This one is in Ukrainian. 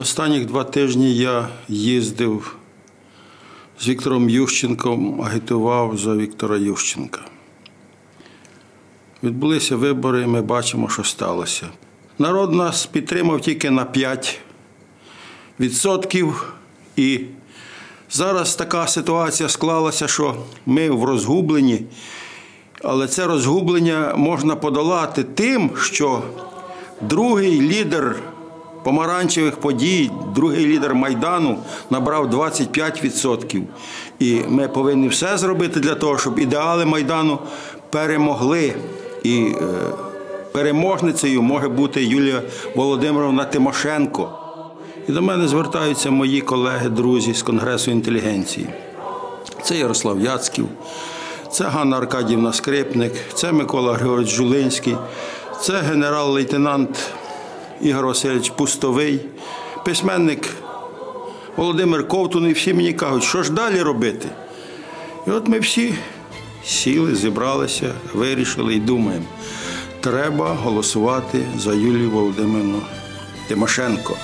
Останніх два тижні я їздив з Віктором Ющенком, агітував за Віктора Ющенка. Відбулися вибори, і ми бачимо, що сталося. Народ нас підтримав тільки на 5 відсотків. І зараз така ситуація склалася, що ми в розгубленні, але це розгублення можна подолати тим, що другий лідер помаранчевих подій, другий лідер Майдану набрав 25%. І ми повинні все зробити для того, щоб ідеали Майдану перемогли. І е, переможницею може бути Юлія Володимировна Тимошенко. І до мене звертаються мої колеги, друзі з Конгресу інтелігенції. Це Ярослав Яцьків, це Ганна Аркадівна Скрипник, це Микола Григорович Жулинський, це генерал-лейтенант Ігор Васильович Пустовий, письменник Володимир Ковтун, і всі мені кажуть, що ж далі робити. І от ми всі сіли, зібралися, вирішили і думаємо, треба голосувати за Юлію Володимирівну Тимошенко.